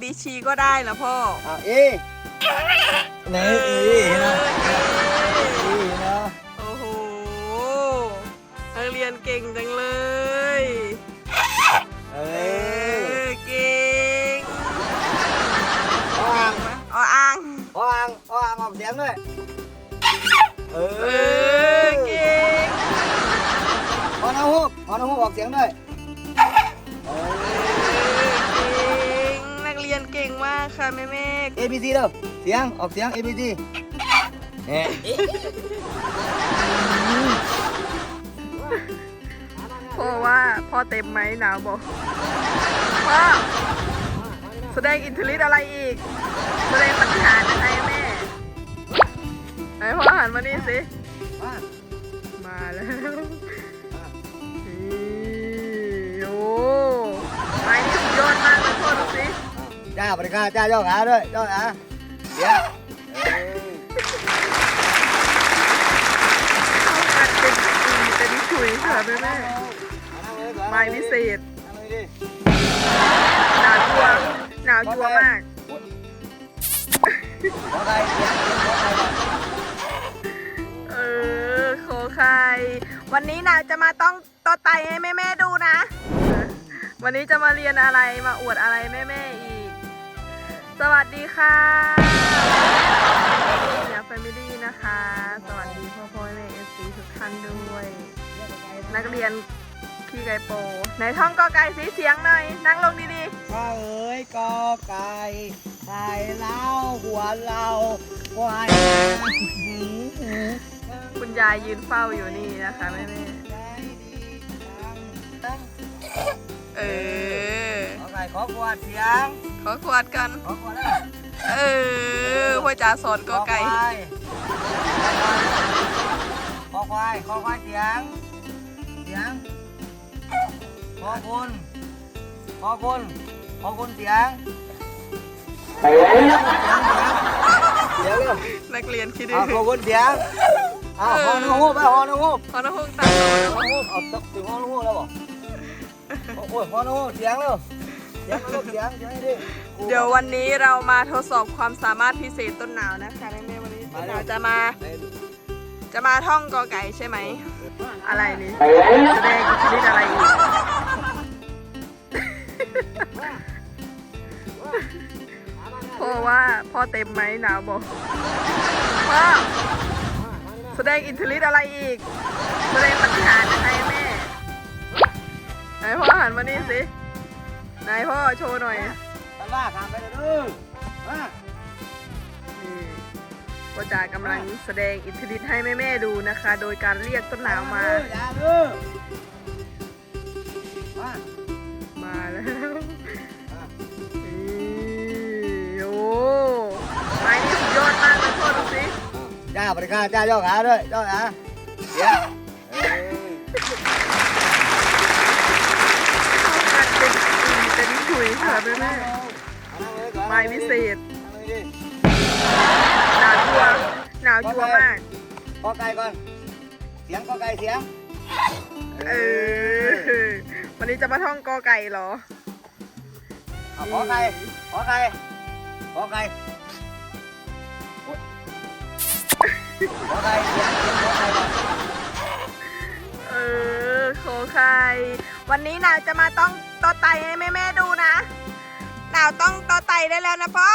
B C ก็ได้เหรอพ่ออะเอไหนเอนะเอนะโอ้โหนักเรียนเก่งจังเลยเอเอออเก่งออ่างอ๋ออ่างออ่างออ่างออกเสียงด้วยเอเอออเก่งพอนะฮูกพอนะฮูกออกเสียงด้วยเอเอออ มากค่ะแม่แม่ A B C เด้อเสียงออกเสียง A B C เนี่ยพ่อว่าพ่อเต็มไหมหนาวบอกพ่อแสดงอิทธิฤทธิ์อะไรอีก แสดงปฏิหารย์อะไรแม่ไหนพ่อหันมานี่สิมามาแล้ว จ้าบริการจ้าย่อขาด้วยย่อขาเสียงเออเข้ากันเป็นอืมเป็นฉุยค่ะแม่แม่เอานั่งเลยก่อนไม้วิเศษนั่งเลยดิหนาวจัวหนาวจัวมากขอใครเสียงเสียงขอใครก่อนเออโคไควันนี้นาวจะมาต้องต่อไตให้แม่แม่ๆดูนะ วันนี้จะมาเรียนอะไรมาอวดอะไรแม่แม่ๆอีก สวัสดีค่ะยาแฟมิลี่นะคะ สวัสดีพ่อพ่อแม่เอฟซีทุกท่านด้วย นักเรียนขี้ไก่โปในท่องกอไก่สีเสียงหน่อย นั่งลงดีข้าเอ๋ยกอไก่ไข่เล้าหัวเราควายๆคุณยายยืนเฝ้าอยู่นี่นะคะแม่แม่ใจดีจังๆเออ ขอไก่ขอขวดเสียง ขอขวดกัน ขอขวดนะเออพ่อจ๋าสอนกอไก่ ขอควาย ขอควายเสียง เสียง ขอคุณ ขอคุณ ขอคุณเสียงเสียงเสียงเร็วนักเรียนคิดดื้เอาขอคุณเสียงเอาฮอนฮูบไปฮอนฮูบพอน้องพงตามเราฮอนฮูบเอาตกถึงฮอนฮูบแล้วบ่โอ้ยฮอนฮูบเสียงเร็ว เดี๋ยววันนี้เรามาทดสอบความสามารถพิเศษต้นหนาวนะคะแม่ๆวันนี้ต้นหนาวจะมา จะมาท่องกอไก่ใช่ไหม อะไรนี่แสดงอิทธิฤทธิ์อะไรอีกพ่อว่าพ่อเต็มไหมหนาวบอกพ่อแสดงอิทธิฤทธิ์อะไรอีก แสดงปฏิหารย์อะไรแม่ไหนพ่อหันมานี่สิ ไหนพ่อโชว์หน่อยตลาดทำไปเลยเด้อมานี่พ่อจ๋ากำลังแสดงอิทธิฤทธิ์ให้แม่ๆดูนะคะ โดยการเรียกต้นหนาวมา อย่าเด้อมามาแล้วมานี่โอ้ไม้นี่สุดยอดมากเลยพ่อดูสิ จ้าบริการจ้าย่อขาด้วยย่อขาเสียง ค่ะแม่แม่เอานั่งเลยก่อนไม้วิเศษนั่งเลยดิหนาวจัวหนาวจัวมากขอไก่ก่อน เสียงขอไก่เสียง เออ วันนี้จะมาท่องกอไก่เหรอเอาขอไก่ขอไก่ขอไก่โอ๊ยขอไก่เสียงเสียงขอไก่ก่อนเออโคไควันนี้หนาวจะมาต้องต่อไตให้แม่แม่ๆดูนะห นาวต้องต่อไตได้แล้วนะพ่อ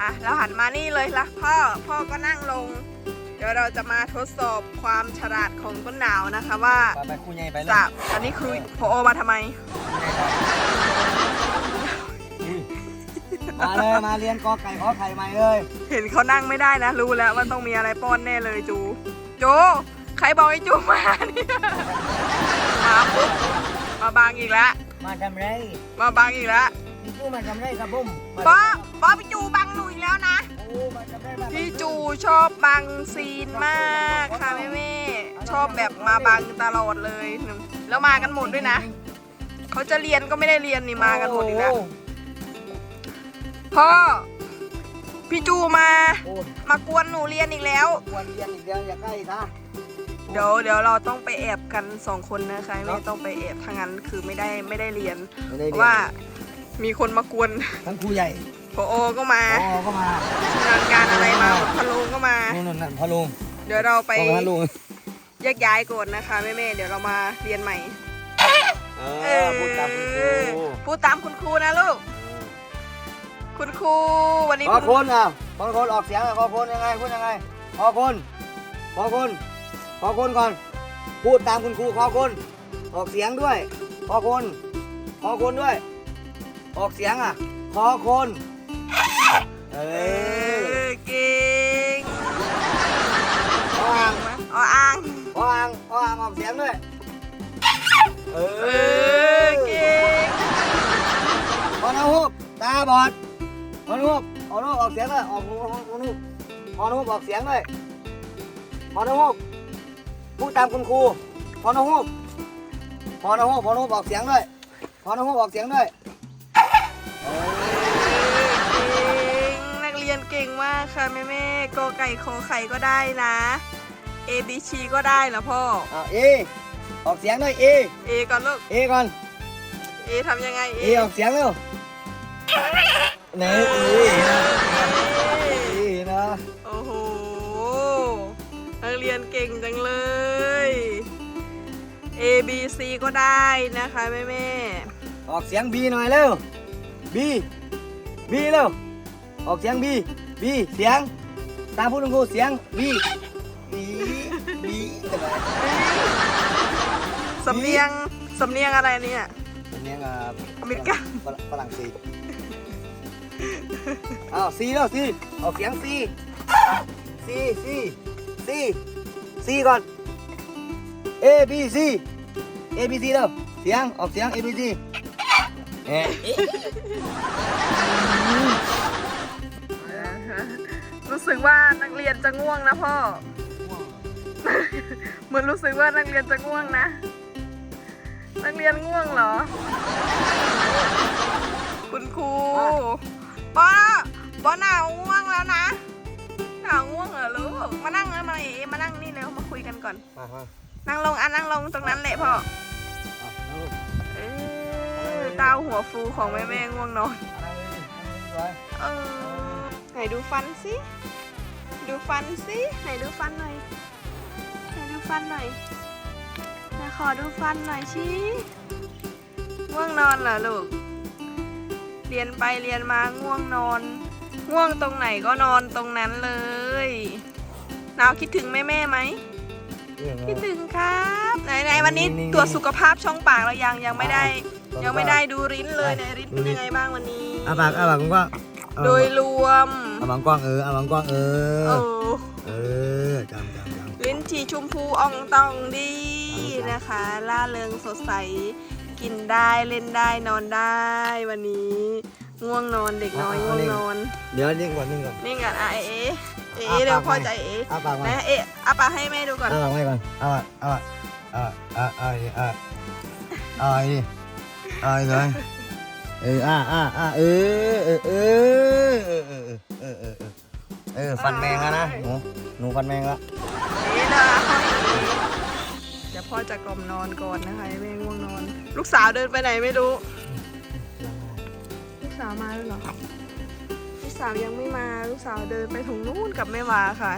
อะ เราหันมานี่เลยละพ่อ พ่อก็นั่งลง เดี๋ยวเราจะมาทดสอบความฉลาดของต้นหนาวนะคะว่าไปไปคู่ใหญ่ไปเลยจะอันนี้คือพอมาทำไม มาเลยมาเรียนกอไก่ขอไข่ใหม่เลยเห็นเขานั่งไม่ได้นะ รู้แล้วว่าต้องมีอะไรป้อนแน่เลยจูโจใครบอกให้จูมาเนี่ยมาปุ๊บมาบังอีกแล้ว มาทำไรมาบังอีกแล้วพี่จูมาทำไรครับผมมาป๊อป๊อพี่จูบังหนูอีกแล้วนะ โอ้มาทำไรมาพี่จูชอบบังซีนมากค่ะแม่แม่ชอบแบบมาบังตลอดเลยหนึ่งแล้วมากันหมดด้วยนะ เขาจะเรียนก็ไม่ได้เรียนนี่มากันหมดอีกแล้วพ่อพี่จูมาโอ้ยมากวนหนูเรียนอีกแล้วควรเรียนอีกเดียวอย่าใกล้ท่าเดี๋ยวเดี๋ยวเราต้องไปแอบกันสองคนนะคะ ไม่ต้องไปแอบทางนั้นคือไม่ได้ไม่ได้เรียนไม่ได้เพเรียนราะว่ามีคนมากวนทั้งครูใหญ่พอก็มาพอก็มางานการอะไรมาพะโลก็มา นู่นนั่นนั่นพ่อลุงเดี๋ยวเราไปพ่อพระลุงแยกย้ายก่อนนะคะแม่ๆเดี๋ยวเรามาเรียนใหม่ เออพูดตามคุณครูพูดตามคุณครูนะลูก คุณครูวันนี้ขอคุณคนอะขอคนออกเสียงอะขอคนยังไงพูดยังไงขอคนขอคน ขอคนก่อน พูดตามคุณครูขอคน ออกเสียงด้วย ขอคน ขอคนด้วย ออกเสียงอะ ขอคน เอเอออเก่งขออ่างอ๋ออ่างขออ่างขออ่างออกเสียงด้วย เอเออเก่งขอนาฮูบตาบอดขอนาฮูบขอนาฮูบออกเสียงด้วยออกขอนาฮูบขอนาฮูบออกเสียงด้วยขอนาฮูบ พูดตามคุณครูขอนาฮูบขอนาฮูบขอนาฮูบออกเสียงด้วยขอนาฮูบออกเสียงด้วยเออเก่งนักเรียนเก่งมากค่ะแม่แม่ๆกอไก่ขอไข่ก็ได้นะ A B C ก็ได้เหรอพ่อเอาเอออกเสียงด้วยเอ A ก่อนลูกเอก่อน A ทำยังไงเอ A ออกเสียงเร็วเนยเอ ยนเก่งจังเลย A B C ก็ได้นะคะแม่แม่ออกเสียงบีหน่อยเร็วบีบีเร็ว ออกเสียงบีบีเสียง ตามพูดคุณครูเสียงบีบีบีอะไรๆสำเนียงสำเนียงอะไรเนี่ยสำเนียงอะอเมริกันฝรั่งฝรั่งเศสอ้าวซีแล้วซีออกเสียงซีซีซีซี ซีก่อน A B C A B C เร็วเสียงออกเสียง A B C เอ๊ะรู้สึกว่านักเรียนจะง่วงนะพ่อ เหมือนรู้สึกว่านักเรียนจะง่วงนะ นักเรียนง่วงเหรอ คุณครูป้าป้าหนาวง่วงแล้วนะ หนาวง่วงเหรอลูก มานั่งนะมาเอ๋มานั่งนี่เร็วมาคุยกันก่อน มามานั่งลงอะนั่งลงตรงนั้นแหละพ่อเอานั่งลงเออตาหัวฟูของแม่แม่ง่วงนอนนั่งเลยดินั่งเลยเออไหนดูฟันสิ ดูฟันสิไหนดูฟันหน่อยไหนดูฟันหน่อยไหนขอดูฟันหน่อยชิง่วงนอนเหรอลูก เรียนไปเรียนมาง่วงนอน ง่วงตรงไหนก็นอนตรงนั้นเลยนาวคิดถึงแม่แม่ๆไหม คิดถึงครับ ไหนไหนวันนี้ตรวจสุขภาพช่องปากเรายังยังไม่ได้ ยังไม่ได้ดูริ้นเลยไหนริ้นเป็นยังไงบ้างวันนี้อาปากอาปากกว้างโดยรวมอาปากกว้างเอออาปากกว้างเอโอ้อเออจำจำจำลิ้นจี่ชมพูอ่องตองดีนะคะ ล่าเริงสดใส กินได้เล่นได้นอนได้วันนี้ ง่วงนอนเด็กน้อยง่วงนอน เดี๋ยวนิ่งก่อนนิ่งก่อนนี่กันอะเอ๋เอ๋อะเดี๋ยวปากพ่อไว้ใจเอ๋อาปากไหมานเอ๋อาปากให้แม่ดูก่อนอาปากไว้ก่อนอาปากอาปากอาอาอาอาอาอาดิอาดิเลยเอออาอาอาเออเออเออเออเออเออเออเออฟันแมงแล้วนะหนูหนูฟันแมงแล้วเอ๋นะพ่อเอ๋เดี๋ยวพ่อจะกล่อมนอนก่อนนะคะให้แม่ง่วงนอน ลูกสาวเดินไปไหนไม่รู้ลูก สาวมาแล้วเหรอลูกสาวยังไม่มาลูกสาวเดินไปถึงนู่นกับแม่วาค่ะ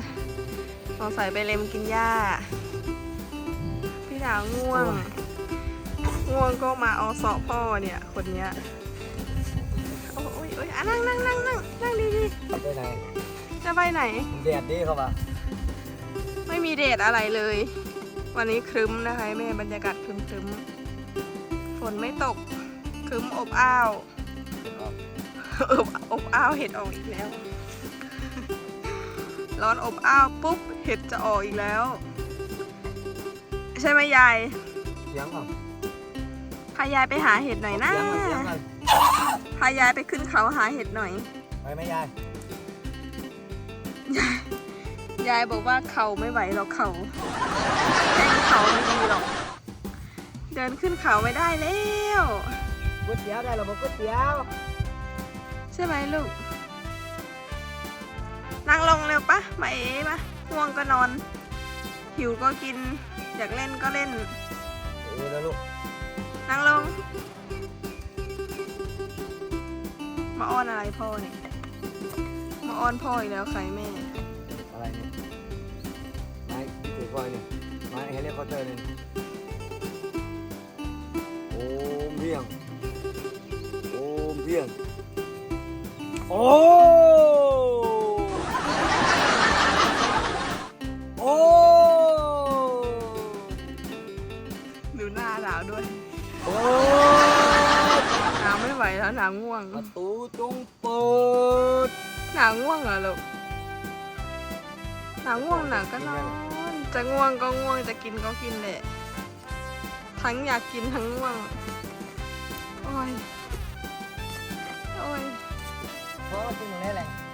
สงสัยไปเล็มกินหญ้า พี่ดาวง่วง ง่วงก็มาเอาเสาะพ่อเนี่ยคนเนี้ยโอ้ยโอ้ยอะนั่งนั่งนั่งนั่งนั่งดีดีไปไหนๆจะไปไหนแดดดีเข้ามาไม่มีเดทอะไรเลย วันนี้ครึ้มนะคะแม่บรรยากาศครึ้มครึ้มๆฝนไม่ตกครึ้มอบอ้าว อบอบอ้าวเห็ดออกอีกแล้ว ร้อนอบอ้าวปุ๊บเห็ดจะออกอีกแล้ว ใช่ไหมยายเสียงก่อนพายายไปหาเห็ดหน่อยนะเสียงก่อนเสียงก่อนพายายไปขึ้นเขาหาเห็ดหน่อย ไปไหมยายยายบอกว่าเขาไม่ไหวหรอกเขาแข้งเขาไม่ดีหรอก เดินขึ้นเขาไม่ได้แล้ว ก๋วยเตี๋ยวได้หรอบอกก๋วยเตี๋ยวใช่ไหมลูก นั่งลงเร็วปะมาเอ๋มาง่วงก็นอน หิวก็กิน อยากเล่นก็เล่นเออแล้วลูก นั่งลง มาอ้อนอะไรพ่อเนี่ย มาอ้อนพ่ออีกแล้วใครแม่ อะไรเนี่ยไม้ที่ถือคอยเนี่ยไม้เฮลิคอปเตอร์เนี่ยโอมเพียง โอมเพียง โอ้โอ้ดูหน้าหนาวด้วยโอ้หนาวไม่ไหวแล้วหนาวง่วงประตูจงเปิดหนาวง่วงเหรอลูกหนาวง่วงหนาวก็นอนจะง่วงก็ง่วงจะกินก็กินแหละทั้งอยากกินทั้งง่วงโอ้ยโอ้ย เพรา